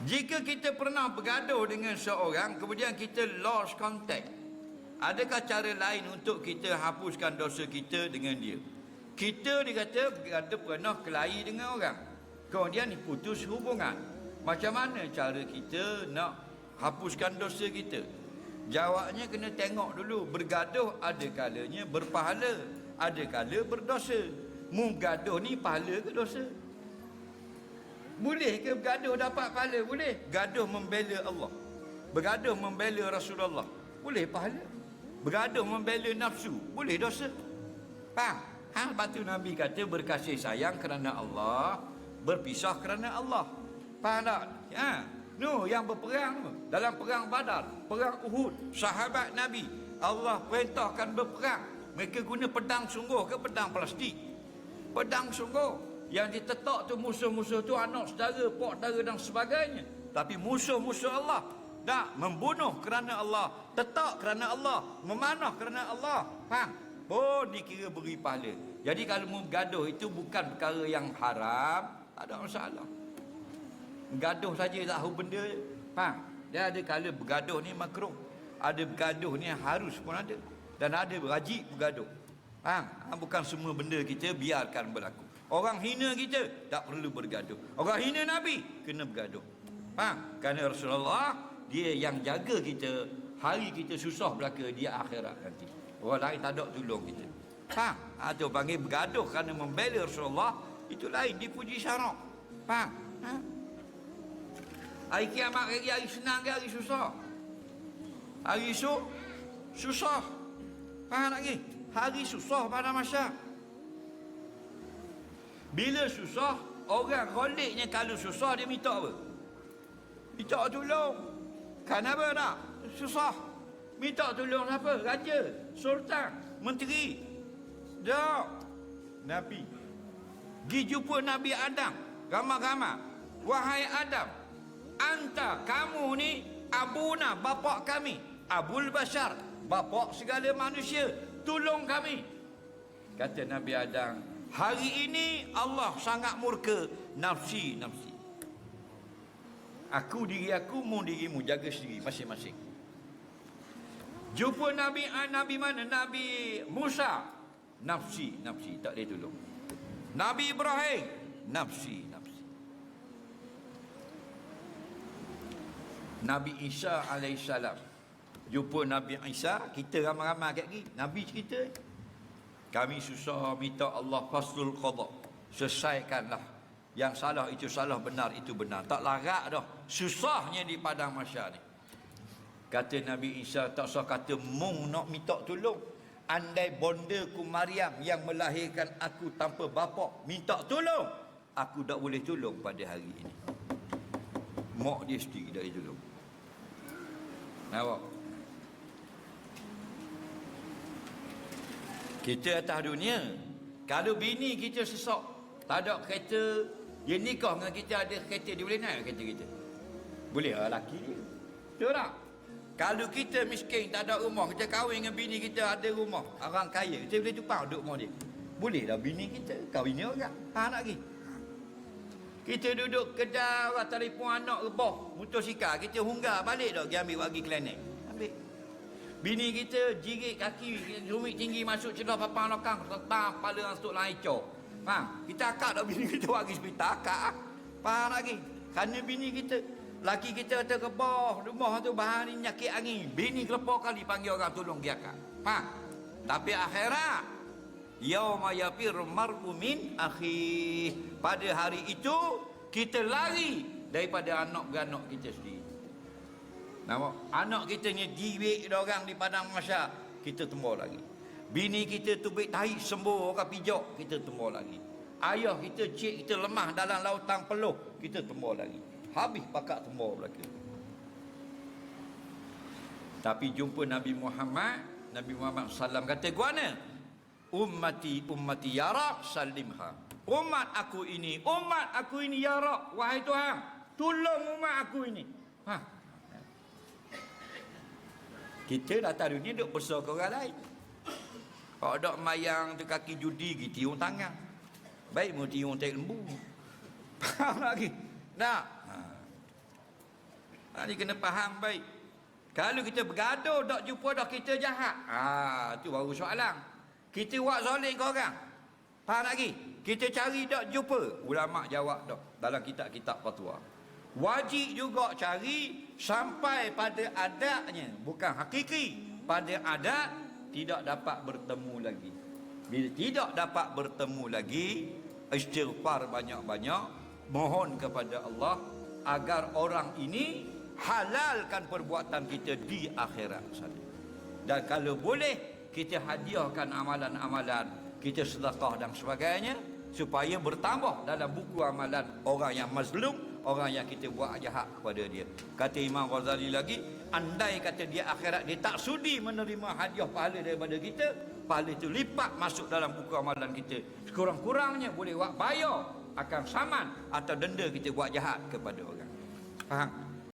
Jika kita pernah bergaduh dengan seorang kemudian kita lost contact. Adakah cara lain untuk kita hapuskan dosa kita dengan dia? Kita dikata bergaduh pernah kelahi dengan orang. Kemudian putus hubungan. Macam mana cara kita nak hapuskan dosa kita? Jawabnya kena tengok dulu. Bergaduh ada kalanya berpahala. Ada kala berdosa. Mu gaduh ni pahala ke dosa? Boleh ke bergaduh dapat pahala? Boleh. Gaduh membela Allah. Bergaduh membela Rasulullah. Boleh pahala. Bergaduh membela nafsu. Boleh dosa. Faham? Ha, lepas tu Nabi kata berkasih sayang kerana Allah. Berpisah kerana Allah. Faham tak? Ha. No, yang berperang. Dalam perang badar. Perang Uhud. Sahabat Nabi. Allah perintahkan berperang. Mereka guna pedang sungguh ke pedang plastik? Pedang sungguh. Yang ditetak tu musuh-musuh tu anak saudara, pak saudara dan sebagainya. Tapi musuh-musuh Allah. Tak, membunuh kerana Allah. Tetak kerana Allah. Memanah kerana Allah. Faham? Oh, dikira beri pahala. Jadi kalau mau gaduh itu bukan perkara yang haram. Tak ada masalah. Gaduh saja tahu benda. Faham? Dia ada kala bergaduh ni makruh. Ada bergaduh ni harus pun ada. Dan ada wajib bergaduh. Faham? Ha, bukan semua benda kita biarkan berlaku. Orang hina kita tak perlu bergaduh. Orang hina Nabi kena bergaduh. Faham? Kerana Rasulullah dia yang jaga kita hari kita susah belaka dia akhirat nanti. Orang lain tak ada tolong kita. Faham? Atau ha, panggil bergaduh kerana membela Rasulullah itu lain dipuji syarak. Faham? Ha? Hari kiamat hari, hari senang ke hari susah? Hari esok susah. Faham lagi? Hari susah pada masyarakat. Bila susah, orang kholiknya kalau susah dia minta apa? Minta tolong. Kenapa tak? Susah. Minta tolong siapa? Raja, sultan, menteri. Tak. Nabi. Gi jumpa Nabi Adam. Ramah-ramah. Wahai Adam. Anta, kamu ni abuna, bapak kami. Abul Bashar. Bapak segala manusia. Tolong kami. Kata Nabi Adam, Hari ini Allah sangat murka nafsi nafsi. Aku diri aku, mu dirimu jaga sendiri masing-masing. Jumpa Nabi ah, Nabi mana? Nabi Musa. Nafsi nafsi tak boleh tolong. Nabi Ibrahim nafsi nafsi. Nabi Isa alaihissalam. Jumpa Nabi Isa, kita ramai-ramai kat lagi. Nabi cerita kami susah minta Allah faslul qada. Selesaikanlah. Yang salah itu salah, benar itu benar. Tak larat dah. Susahnya di padang masyar ni. Kata Nabi Isa tak usah kata mung nak minta tolong. Andai bonda ku Maryam yang melahirkan aku tanpa bapa minta tolong, aku tak boleh tolong pada hari ini. Mak dia sendiri tak boleh tolong. Nampak? Kita atas dunia Kalau bini kita sesak Tak ada kereta Dia nikah dengan kita ada kereta Dia boleh naik kereta kita? Boleh lah lelaki dia. Betul tak? Kalau kita miskin tak ada rumah Kita kahwin dengan bini kita ada rumah Orang kaya Kita boleh tumpang duduk rumah dia. Boleh lah bini kita Kahwin ni orang. Ha nak lagi kita duduk kedai orang telefon anak rebah motosikal kita hunggar balik dah pergi ambil bagi klinik Bini kita jirit kaki rumit tinggi masuk celah papang lokang tetap kepala orang stuk lain cok. Faham? Kita akak dah bini kita bagi hospital akak. Faham lagi? Kerana bini kita laki kita kata kebah rumah tu bahan ni nyakit angin. Bini kelepar kali panggil orang tolong dia akak. Faham? Tapi akhirat yauma yafir mar'u min akhi. Pada hari itu kita lari daripada anak beranak kita sendiri. Nampak? Anak kita ni diwik orang di padang masya, kita tembur lagi. Bini kita tubik tahi sembuh orang pijak, kita tembur lagi. Ayah kita cik kita lemah dalam lautan peluh, kita tembur lagi. Habis pakat tembur lagi. Tapi jumpa Nabi Muhammad, Nabi Muhammad sallam kata, "Guana, ummati ummati ya Rab salimha." Umat aku ini, umat aku ini ya Rab, wahai Tuhan, tolong umat aku ini. Ha, kita datang dunia duk besar ke orang lain. Kalau ada mayang tu kaki judi kita tiung tangan. Baik mu tiung tek lembu. Faham lagi? Nah. Ha. Ha, ni kena faham baik. Kalau kita bergaduh, tak jumpa dah kita jahat. Ah, tu baru soalan. Kita buat zalim ke orang? Faham lagi? Kita cari tak jumpa. Ulama jawab dah dalam kitab-kitab fatwa. Wajib juga cari sampai pada adatnya, bukan hakiki. Pada adat tidak dapat bertemu lagi. Bila tidak dapat bertemu lagi, istighfar banyak-banyak, mohon kepada Allah agar orang ini halalkan perbuatan kita di akhirat sana. Dan kalau boleh kita hadiahkan amalan-amalan, kita sedekah dan sebagainya supaya bertambah dalam buku amalan orang yang mazlum, orang yang kita buat jahat kepada dia. Kata Imam Ghazali lagi, andai kata dia akhirat dia tak sudi menerima hadiah pahala daripada kita, pahala itu lipat masuk dalam buku amalan kita. Sekurang-kurangnya boleh buat bayar akan saman atau denda kita buat jahat kepada orang. Faham?